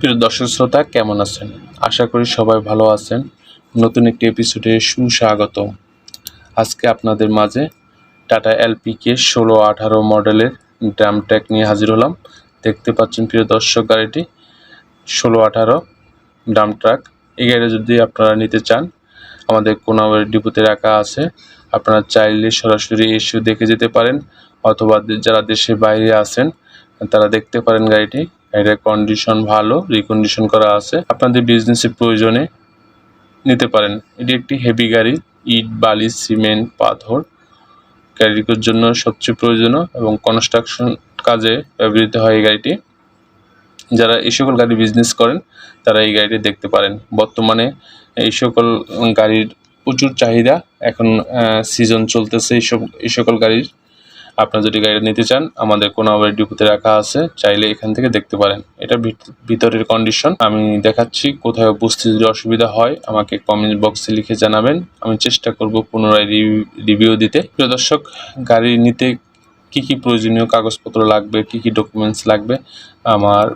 প্রিয় দর্শক শ্রোতা, কেমন আছেন? আশা করি সবাই ভালো আছেন। নতুন একটি এপিসোডে সুস্বাগত আজকে আপনাদের মাঝে টাটা এলপিকে ষোলো আঠারো মডেলের ড্রাম ট্র্যাক নিয়ে হাজির হলাম। দেখতে পাচ্ছেন প্রিয় দর্শক, গাড়িটি ষোলো আঠারো ড্রাম ট্রাক এই গাড়ি যদি আপনারা নিতে চান, আমাদের কোনাবাড়ি ডিপোতে রাখা আছে। আপনারা চাইলে সরাসরি এসে দেখে যেতে পারেন, অথবা যারা দেশের বাইরে আছেন, তারা দেখতে পারেন গাড়িটি। গাড়িটার কন্ডিশন ভালো রিকন্ডিশন করা আছে। আপনাদের বিজনেসের প্রয়োজনে নিতে পারেন। এটি একটি হেভি গাড়ি, ইট, বালি সিমেন্ট পাথর। গাড়ির জন্য সবচেয়ে প্রয়োজনীয় এবং কনস্ট্রাকশন কাজে ব্যবহৃত হয় এই গাড়িটি। যারা এই সকল গাড়ি বিজনেস করেন, তারা এই গাড়িটি দেখতে পারেন। বর্তমানে এই সকল গাড়ির প্রচুর চাহিদা। এখন সিজন চলতেছে, এই সব, এই সকল গাড়ির আপনারা যদি গাড়ি নিতে চান, আমাদের কোনাবাড়ি ডিপোতে রাখা আছে, চাইলে এখান থেকে দেখতে পারেন। এটা ভিত- ভিতরের কন্ডিশন আমি দেখাচ্ছি কোথাও বুঝতে যদি অসুবিধা হয়, আমাকে কমেন্ট বক্সে লিখে জানাবেন। আমি চেষ্টা করব পুনরায় রিভিউ দিতে। প্রিয় দর্শক, গাড়ি নিতে কি কি প্রয়োজনীয় কাগজপত্র লাগবে, কি কি ডকুমেন্টস লাগবে, আমার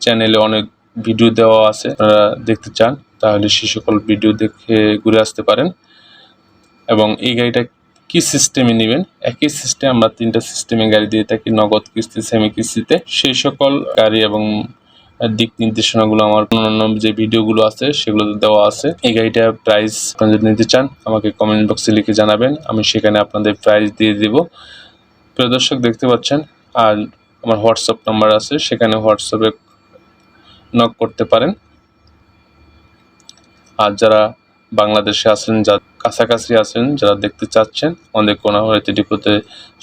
চ্যানেলে অনেক ভিডিও দেওয়া আছে, আপনারা দেখতে চান, তাহলে সে সকল ভিডিও দেখে ঘুরে আসতে পারেন। এবং এই গাড়িটা কি সিস্টেমে নেবেন? একই সিস্টেম আমরা তিনটা সিস্টেমে গাড়ি দিয়ে থাকি, নগদ কিস্তি সেমি কিস্তিতে সেই সকল গাড়ি এবং দিক নির্দেশনাগুলো আমার অন্যান্য যে ভিডিওগুলো আছে, সেগুলোতে দেওয়া আছে। এই গাড়িটা প্রাইস আপনারা যদি নিতে চান, আমাকে কমেন্ট বক্সে লিখে জানাবেন। আমি সেখানে আপনাদের প্রাইস দিয়ে দেব। প্রিয় দর্শক, দেখতে পাচ্ছেন, আর আমার হোয়াটসঅ্যাপ নাম্বার আছে, সেখানে হোয়াটসঅ্যাপে নক করতে পারেন। আর যারা বাংলাদেশে আছেন যা কাছাকাছি আছেন, যারা দেখতে চাচ্ছেন আমাদের কোনাবাড়িতে ডিপোতে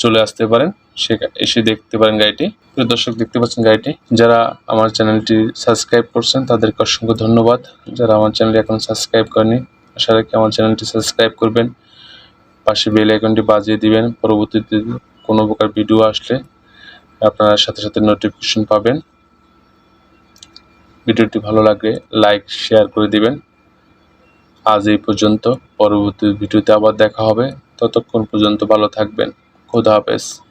চলে আসতে পারেন। সে এসে দেখতে পারেন গাড়িটি। প্রিয় দর্শক, দেখতে পাচ্ছেন গাড়িটি। যারা আমার চ্যানেলটি সাবস্ক্রাইব করছেন, তাদেরকে অসংখ্য ধন্যবাদ। যারা আমার চ্যানেলটি এখন সাবস্ক্রাইব করেনি আশা রাখি আমার চ্যানেলটি সাবস্ক্রাইব করবেন। পাশে বেল আইকনটি বাজিয়ে দিবেন। পরবর্তীতে কোনো প্রকার ভিডিও আসলে আপনারা সাথে সাথে নোটিফিকেশন পাবেন। ভিডিওটি ভালো লাগলে লাইক শেয়ার করে দিবেন। আজ এই পর্যন্ত। পরবর্তী ভিডিওতে আবার দেখা হবে। ততক্ষণ পর্যন্ত ভালো থাকবেন। খোদা হাফেজ।